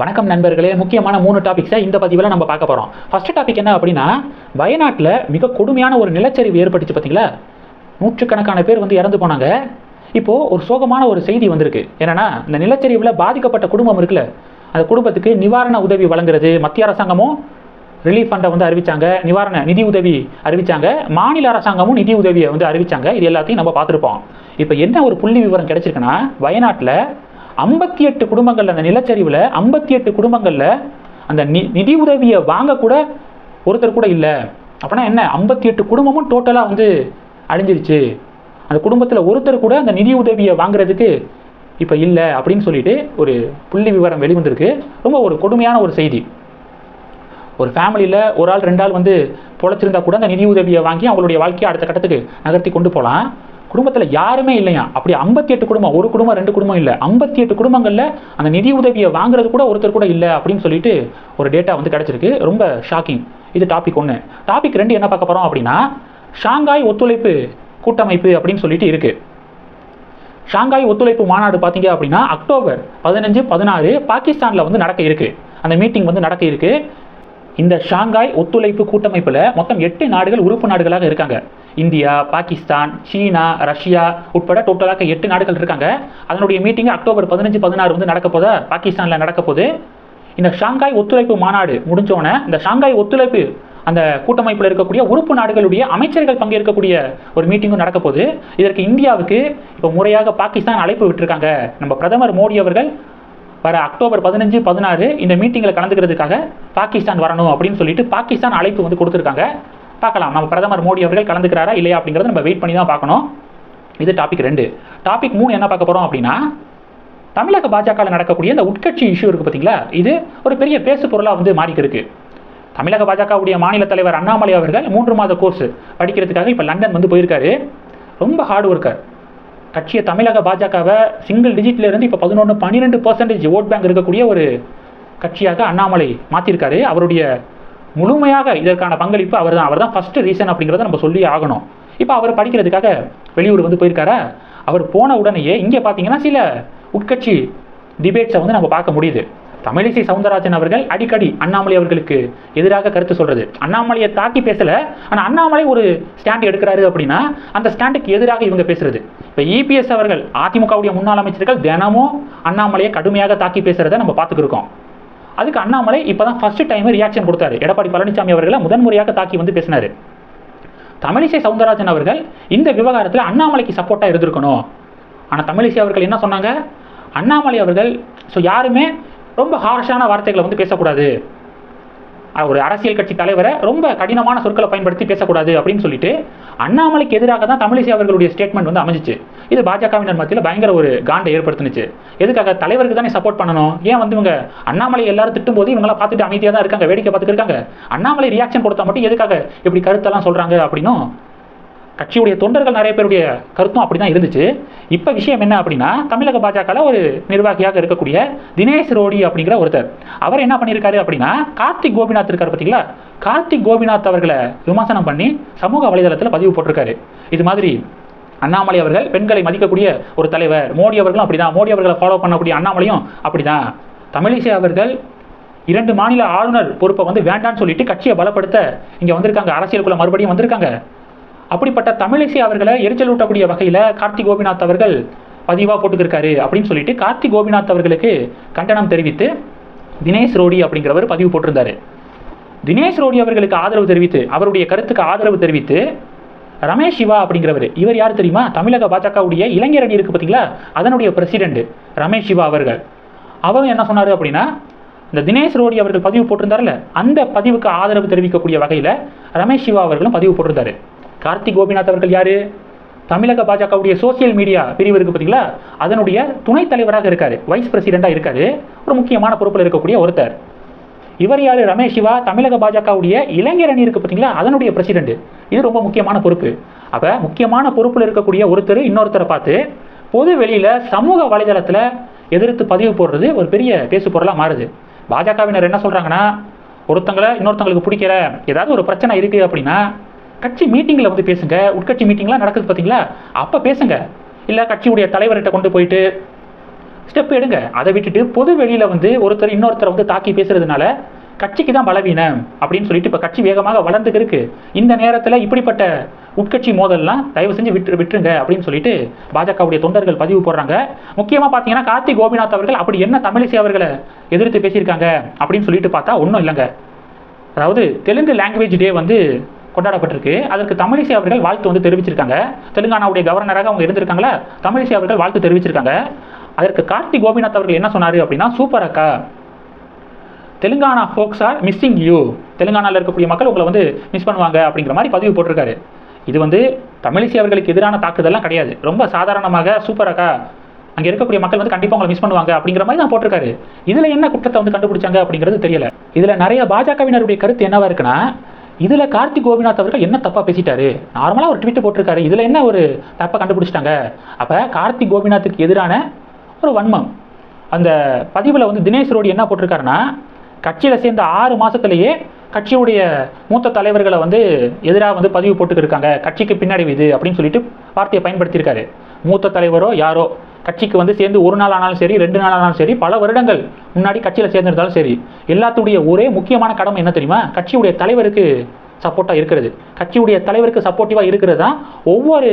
வணக்கம் நண்பர்களே. முக்கியமான மூணு டாபிக்ஸை இந்த பதிவில் நம்ம பார்க்க போகிறோம் ஃபர்ஸ்ட் டாபிக் என்ன அப்படின்னா வயநாட்டில் மிக கொடுமையான ஒரு நிலச்சரிவு ஏற்பட்டுச்சு பார்த்தீங்களா நூற்றுக்கணக்கான பேர் வந்து இறந்து போனாங்க. இப்போது ஒரு சோகமான ஒரு செய்தி வந்திருக்கு. என்னன்னா இந்த நிலச்சரிவில் பாதிக்கப்பட்ட குடும்பம் இருக்குல்ல அந்த குடும்பத்துக்கு நிவாரண உதவி வழங்குறது மத்திய அரசாங்கமும் ரிலீஃப் ஃபண்டை வந்து அறிவித்தாங்க நிவாரண நிதி உதவி அறிவித்தாங்க மாநில அரசாங்கமும் நிதி உதவியை வந்து அறிவித்தாங்க இது எல்லாத்தையும் நம்ம பார்த்துருப்போம். இப்போ என்ன ஒரு புள்ளி விவரம் கிடச்சிருக்குன்னா வயநாட்டில் ஐம்பத்தி எட்டு குடும்பங்கள் அந்த நிலச்சரிவில் ஐம்பத்தி எட்டு குடும்பங்களில் அந்த நி நிதி உதவியை வாங்கக்கூட ஒருத்தர் கூட இல்லை. அப்படின்னா என்ன? ஐம்பத்தி எட்டு குடும்பமும் டோட்டலாக வந்து அழிஞ்சிருச்சு. அந்த குடும்பத்தில் ஒருத்தர் கூட அந்த நிதி உதவியை வாங்குறதுக்கு இப்போ இல்லை அப்படின்னு சொல்லிட்டு ஒரு புள்ளி விவரம் வெளிவந்திருக்கு. ரொம்ப ஒரு கொடுமையான ஒரு செய்தி. ஒரு ஃபேமிலியில் ஒரு ஆள் ரெண்டு ஆள் வந்து பொழைச்சிருந்தா கூட அந்த நிதி உதவியை வாங்கி அவங்களுடைய வாழ்க்கையை அடுத்த கட்டத்துக்கு நகர்த்தி கொண்டு போகலாம். குடும்பத்தில் யாருமே இல்லையா? அப்படி ஐம்பத்தி எட்டு குடும்பம் ஒரு குடும்பம் ரெண்டு குடும்பம் இல்லை. ஐம்பத்தி எட்டு குடும்பங்களில் அந்த நிதி உதவியை வாங்குறது கூட ஒருத்தர் கூட இல்லை அப்படின்னு சொல்லிட்டு ஒரு டேட்டா வந்து கிடச்சிருக்கு. ரொம்ப ஷாக்கிங் இது டாபிக் ஒன்று டாபிக் ரெண்டு என்ன பார்க்க போகிறோம் அப்படின்னா ஷாங்காய் ஒத்துழைப்பு கூட்டமைப்பு அப்படின்னு சொல்லிட்டு இருக்குது ஷாங்காய் ஒத்துழைப்பு மாநாடு பார்த்தீங்க அப்படின்னா அக்டோபர் பதினஞ்சு பதினாறு பாகிஸ்தானில் வந்து நடக்க இருக்கு. அந்த மீட்டிங் வந்து நடக்க இருக்கு. இந்த ஷாங்காய் ஒத்துழைப்பு கூட்டமைப்பில் மொத்தம் எட்டு நாடுகள் உறுப்பு நாடுகளாக இருக்காங்க. இந்தியா பாகிஸ்தான் சீனா ரஷ்யா உட்பட டோட்டலாக எட்டு நாடுகள் இருக்காங்க. அதனுடைய மீட்டிங் அக்டோபர் பதினஞ்சு பதினாறு வந்து நடக்க போதா? பாகிஸ்தானில் நடக்க போது இந்த ஷாங்காய் ஒத்துழைப்பு மாநாடு முடிஞ்சோடனே இந்த ஷாங்காய் ஒத்துழைப்பு அந்த கூட்டமைப்பில் இருக்கக்கூடிய உறுப்பு நாடுகளுடைய அமைச்சர்கள் பங்கேற்கக்கூடிய ஒரு மீட்டிங்கும் நடக்க போகுது. இதற்கு இந்தியாவுக்கு இப்போ முறையாக பாகிஸ்தான் அழைப்பு விட்டுருக்காங்க. நம்ம பிரதமர் மோடி அவர்கள் வர அக்டோபர் பதினஞ்சு பதினாறு இந்த மீட்டிங்கில் கலந்துக்கிறதுக்காக பாகிஸ்தான் வரணும் அப்படின்னு சொல்லிட்டு பாகிஸ்தான் அழைப்பு வந்து கொடுத்துருக்காங்க. பார்க்கலாம். நம்ம பிரதமர் மோடி அவர்கள் கலந்துக்கிறாரா இல்லையா அப்படிங்கிறத நம்ம வெயிட் பண்ணி தான் பார்க்கணும். இது டாபிக் ரெண்டு. டாபிக் மூணு என்ன பார்க்க போகிறோம் அப்படின்னா தமிழக பாஜகவில் நடக்கக்கூடிய இந்த உட்கட்சி இஷ்யூ இருக்குது பார்த்தீங்களா இது ஒரு பெரிய பேசு பொருளாக வந்து மாறிக்கிருக்கு தமிழக பாஜகவுடைய மாநில தலைவர் அண்ணாமலை அவர்கள் மூன்று மாத கோர்ஸ் படிக்கிறதுக்காக இப்போ லண்டன் வந்து போயிருக்காரு. ரொம்ப ஹார்ட் ஒர்க்கர் கட்சியை தமிழக பாஜகவை சிங்கிள் டிஜிட்ல இருந்து இப்போ பதினொன்று பன்னிரெண்டு பர்சன்டேஜ் ஓட் பேங்க் இருக்கக்கூடிய ஒரு கட்சியாக அண்ணாமலை மாற்றிருக்காரு அவருடைய முழுமையாக இதற்கான பங்களிப்பு அவர் தான் அவர் தான் ஃபஸ்ட்டு ரீசன் அப்படிங்கிறத நம்ம சொல்லி ஆகணும். இப்போ அவர் படிக்கிறதுக்காக வெளியூர் வந்து போயிருக்காரா? அவர் போன உடனேயே இங்கே பார்த்தீங்கன்னா சில உட்கட்சி டிபேட்ஸை வந்து நம்ம பார்க்க முடியுது. தமிழிசை சவுந்தரராஜன் அவர்கள் அடிக்கடி அண்ணாமலை அவர்களுக்கு எதிராக கருத்து சொல்றது. அண்ணாமலையை தாக்கி பேசல. ஆனால் அண்ணாமலை ஒரு ஸ்டாண்ட் எடுக்கிறாரு அப்படின்னா அந்த ஸ்டாண்டுக்கு எதிராக இவங்க பேசுறது. இப்போ இபிஎஸ் அவர்கள் அதிமுகவுடைய முன்னாள் அமைச்சர்கள் தினமும் அண்ணாமலையை கடுமையாக தாக்கி பேசுகிறத நம்ம பார்த்துக்கிருக்கோம். அதுக்கு அண்ணாமலை இப்போ தான் ஃபர்ஸ்ட் டைம் ரியாக்ஷன் கொடுத்தாரு. எடப்பாடி பழனிசாமி அவர்களை முதன்முறையாக தாக்கி வந்து பேசினார். தமிழிசை சவுந்தரராஜன் அவர்கள் இந்த விவகாரத்தில் அண்ணாமலைக்கு சப்போர்ட்டாக இருந்திருக்கணும். ஆனால் தமிழிசை அவர்கள் என்ன சொன்னாங்க? அண்ணாமலை அவர்கள் ஸோ யாருமே ரொம்ப ஹார்ஷான வார்த்தைகளை வந்து பேசக்கூடாது. ஒரு அரசியல் கட்சி தலைவரை ரொம்ப கடினமான சொற்களை பயன்படுத்தி பேசக்கூடாது அப்படின்னு சொல்லிட்டு அண்ணாமலைக்கு எதிராக தான் தமிழிசை அவர்களுடைய ஸ்டேட்மெண்ட் வந்து அமைஞ்சிச்சு. இது பாஜகவினர் மத்தியில் பயங்கர ஒரு காண்டை ஏற்படுத்துனுச்சு. எதுக்காக தலைவருக்கு தானே சப்போர்ட் பண்ணணும்? ஏன் வந்து இவங்க அண்ணாமலை எல்லாரும் திட்டும் போது இவங்களாம் பார்த்துட்டு அமைதியாக தான் இருக்காங்க வேடிக்கை பார்த்துட்டு இருக்காங்க? அண்ணாமலை ரியாக்ஷன் கொடுத்தா மட்டும் எதுக்காக இப்படி கருத்தெல்லாம் சொல்கிறாங்க அப்படின்னும் கட்சியுடைய தொண்டர்கள் நிறைய பேருடைய கருத்தும் அப்படி தான் இருந்துச்சு. இப்போ விஷயம் என்ன அப்படின்னா தமிழக பாஜகவில் ஒரு நிர்வாகியாக இருக்கக்கூடிய தினேஷ் ரோடி அப்படிங்கிற ஒருத்தர். அவர் என்ன பண்ணியிருக்காரு அப்படின்னா கார்த்திக் கோபிநாத் இருக்கார் பார்த்தீங்களா கார்த்திக் கோபிநாத் அவர்களை விமர்சனம் பண்ணி சமூக வலைதளத்தில் பதிவு போட்டிருக்காரு. இது மாதிரி அண்ணாமலை அவர்கள் பெண்களை மதிக்கக்கூடிய ஒரு தலைவர். மோடி அவர்களும் அப்படிதான். மோடி அவர்களை ஃபாலோ பண்ணக்கூடிய அண்ணாமலையும் அப்படிதான். தமிழிசை அவர்கள் இரண்டு மாநில ஆளுநர் பொறுப்பை வந்து வேண்டான்னு சொல்லிட்டு கட்சியை பலப்படுத்த இங்கே வந்திருக்காங்க. அரசியலுக்குள்ள மறுபடியும் வந்திருக்காங்க. அப்படிப்பட்ட தமிழிசை அவர்களை எரிச்சல் ஊட்டக்கூடிய வகையில் கார்த்திக் கோபிநாத் அவர்கள் பதிவாக போட்டுக்கிருக்காரு அப்படின்னு சொல்லிட்டு கார்த்திக் கோபிநாத் அவர்களுக்கு கண்டனம் தெரிவித்து தினேஷ் ரோடி அப்படிங்கிறவர் பதிவு போட்டிருந்தாரு. தினேஷ் ரோடி அவர்களுக்கு ஆதரவு தெரிவித்து அவருடைய கருத்துக்கு ஆதரவு தெரிவித்து ரமேஷ் சிவா அப்படிங்கிறவர் இவர் யார் தெரியுமா? தமிழக பாஜகவுடைய இளைஞர் அணி இருக்குது பார்த்தீங்களா அதனுடைய பிரசிடென்ட் ரமேஷ் சிவா அவர்கள். அவர் என்ன சொன்னார் அப்படின்னா இந்த தினேஷ் ரோடி அவர்கள் பதிவு போட்டிருந்தார்ல அந்த பதிவுக்கு ஆதரவு தெரிவிக்கக்கூடிய வகையில் ரமேஷ் சிவா அவர்களும் பதிவு போட்டிருந்தாரு. கார்த்திக் கோபிநாத் அவர்கள் யாரு? தமிழக பாஜகவுடைய சோசியல் மீடியா பிரிவு இருக்கு பார்த்தீங்களா அதனுடைய துணைத் தலைவராக இருக்காரு. வைஸ் பிரசிடெண்டாக இருக்காரு. ஒரு முக்கியமான பொறுப்பில் இருக்கக்கூடிய ஒருத்தர். இவர் யாரு? ரமேஷ் சிவா. தமிழக பாஜகவுடைய இளைஞர் அணி இருக்கு பார்த்தீங்களா அதனுடைய பிரசிடெண்ட் இது ரொம்ப முக்கியமான பொறுப்பு. அப்போ முக்கியமான பொறுப்பில் இருக்கக்கூடிய ஒருத்தர் இன்னொருத்தரை பார்த்து பொது வெளியில் சமூக வலைதளத்தில் எதிர்த்து பதிவு போடுறது ஒரு பெரிய பேசு பொருளாக மாறுது. பாஜகவினர் என்ன சொல்கிறாங்கன்னா ஒருத்தங்களை இன்னொருத்தங்களுக்கு பிடிக்கல. ஏதாவது ஒரு பிரச்சனை இருக்குது அப்படின்னா கட்சி மீட்டிங்கில் வந்து பேசுங்க. உட்கட்சி மீட்டிங்லாம் நடக்குது பார்த்தீங்களா அப்போ பேசுங்க. இல்லை கட்சியுடைய தலைவர்கிட்ட கொண்டு போயிட்டு ஸ்டெப் எடுங்க. அதை விட்டுட்டு பொது வெளியில் வந்து ஒருத்தர் இன்னொருத்தரை வந்து தாக்கி பேசுறதுனால கட்சிக்கு தான் பலவீனம் அப்படின்னு சொல்லிட்டு இப்போ கட்சி வேகமாக வளர்ந்துக்கு இருக்கு. இந்த நேரத்தில் இப்படிப்பட்ட உட்கட்சி மோதல்லாம் தயவு செஞ்சு விட்டு விட்டுருங்க அப்படின்னு சொல்லிட்டு பாஜகவுடைய தொண்டர்கள் பதிவு போடுறாங்க. முக்கியமாக பார்த்தீங்கன்னா கார்த்திக் கோபிநாத் அவர்கள் அப்படி என்ன தமிழிசை அவர்களை எதிர்த்து பேசியிருக்காங்க அப்படின்னு சொல்லிட்டு பார்த்தா ஒன்றும் இல்லைங்க. அதாவது தெலுங்கு லாங்குவேஜ் டே வந்து கொண்டாடப்பட்டிருக்கு. அதற்கு தமிழிசை அவர்கள் வாழ்த்து வந்து தெரிவிச்சிருக்காங்க. தெலுங்கானாவுடைய கவர்னராக அவங்க இருந்திருக்காங்களா? தமிழிசை அவர்கள் வாழ்த்து தெரிவிச்சிருக்காங்க. அதற்கு கார்த்திக் கோபிநாத் அவர்கள் என்ன சொன்னார் அப்படின்னா சூப்பர் அக்கா. Telangana folks are missing you தெலுங்கானாவில் இருக்கக்கூடிய மக்கள் உங்களை வந்து மிஸ் பண்ணுவாங்க. அப்படிங்கிற மாதிரி பதிவு போட்டிருக்காரு. இது வந்து தமிழிசை அவர்களுக்கு எதிரான தாக்குதல்லாம் கிடையாது. ரொம்ப சாதாரணமாக சூப்பர் அக்கா. அங்கே இருக்கக்கூடிய மக்கள் வந்து கண்டிப்பாக உங்களை மிஸ் பண்ணுவாங்க. அப்படிங்கிற மாதிரி தான் போட்டிருக்காரு. இதில் என்ன குற்றத்தை வந்து கண்டுபிடிச்சாங்க அப்படிங்கிறது தெரியல. இதில் நிறைய பாஜகவினருடைய கருத்து என்னவா இருக்குன்னா இதில் கார்த்திக் கோபிநாத் அவர்கள் என்ன தப்பாக பேசிட்டாரு? நார்மலாக ஒரு ட்வீட் போட்டிருக்காரு. இதில் என்ன ஒரு தப்பாக கண்டுபிடிச்சிட்டாங்க? அப்போ கார்த்திக் கோபிநாத்துக்கு எதிரான ஒரு வன்மம். அந்த பதிவில் வந்து தினேஷ் ரோடி என்ன போட்டிருக்காருன்னா கட்சியில் சேர்ந்த ஆறு மாதத்துலேயே கட்சியுடைய மூத்த தலைவர்களை வந்து எதிராக வந்து பதிவு போட்டுக்கிருக்காங்க கட்சிக்கு பின்னாடி இது அப்படின்னு சொல்லிட்டு வார்த்தையை பயன்படுத்தியிருக்காரு. மூத்த தலைவரோ யாரோ கட்சிக்கு வந்து சேர்ந்து ஒரு நாள் ஆனாலும் சரி ரெண்டு நாள் ஆனாலும் சரி பல வருடங்கள் முன்னாடி கட்சியில் சேர்ந்திருந்தாலும் சரி எல்லாத்துடைய ஒரே முக்கியமான கடமை என்ன தெரியுமா? கட்சியுடைய தலைவருக்கு சப்போர்ட்டாக இருக்கிறது. கட்சியுடைய தலைவருக்கு சப்போர்ட்டிவாக இருக்கிறது தான் ஒவ்வொரு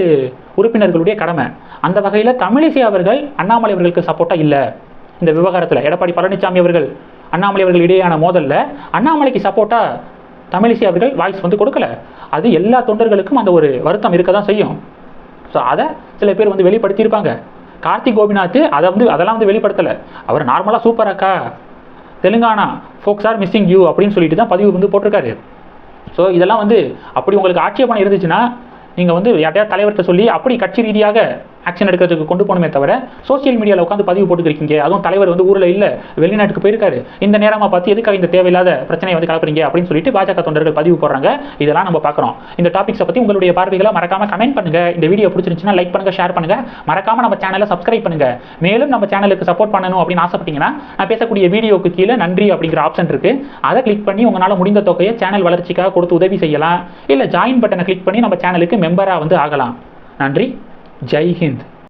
உறுப்பினர்களுடைய கடமை. அந்த வகையில் தமிழிசை அவர்கள் அண்ணாமலை அவர்களுக்கு சப்போர்ட்டாக இல்லை. இந்த விவகாரத்தில் எடப்பாடி பழனிசாமி அவர்கள் அண்ணாமலை அவர்கள் இடையேயான மோதலில் அண்ணாமலைக்கு சப்போர்ட்டாக தமிழிசை அவர்கள் வாய்ஸ் வந்து கொடுக்கல. அது எல்லா தொண்டர்களுக்கும் அந்த ஒரு வருத்தம் இருக்க தான் செய்யும். ஸோ அதை சில பேர் வந்து வெளிப்படுத்தியிருப்பாங்க. கார்த்திக் கோபிநாத் அதை வந்து அதெல்லாம் வந்து வெளிப்படுத்தலை. அவர் நார்மலாக சூப்பர் அக்கா Telangana folks are missing you அப்படின்னு சொல்லிட்டு தான் பதிவு வந்து போட்டிருக்காரு. ஸோ இதெல்லாம் வந்து அப்படி உங்களுக்கு ஆட்சேபணம் இருந்துச்சுன்னா நீங்கள் வந்து யார்ட்டையாவது தலைவர்கிட்ட சொல்லி அப்படி கட்சி ரீதியாக ஆக்ஷன் எடுக்கிறதுக்கு கொண்டு போகணுமே தவிர சோஷியல் மீடியாவில் உட்காந்து பதிவு போட்டுக்கிறீங்க அதுவும் தலைவர் வந்து ஊரில் இல்லை வெளிநாட்டுக்கு போயிருக்காரு. இந்த நேரமாக பார்த்து எதுக்காக இந்த தேவையில்லாத பிரச்சனையை வந்து கலப்புறீங்க அப்படின்னு சொல்லிட்டு பாஜக தொண்டர்கள் பதிவு போடுறாங்க. இதெல்லாம் நம்ம பார்க்குறோம். இந்த டாபிக்ஸை பற்றி உங்களுடைய பார்வைகளை மறக்காம கமெண்ட் பண்ணுங்க. இந்த வீடியோ பிடிச்சிருந்துச்சுன்னா லைக் பண்ணுங்க ஷேர் பண்ணுங்க. மறக்காம நம்ம சேனலை சப்ஸ்கிரைப் பண்ணுங்க. மேலும் நம்ம சேனலுக்கு சப்போர்ட் பண்ணணும் அப்படின்னு ஆசைப்பட்டீங்கன்னா நான் பேசக்கூடிய வீடியோக்கு கீழே நன்றி அப்படிங்கிற ஆப்ஷன் இருக்கு. அதை கிளிக் பண்ணி உங்களால் முடிந்த தொகையை சேனல் வளர்ச்சிக்காக கொடுத்து உதவி செய்யலாம். இல்லை ஜாயின் பட்டனை கிளிக் பண்ணி நம்ம சேனலுக்கு மெம்பராக வந்து ஆகலாம். நன்றி. जय हिंद।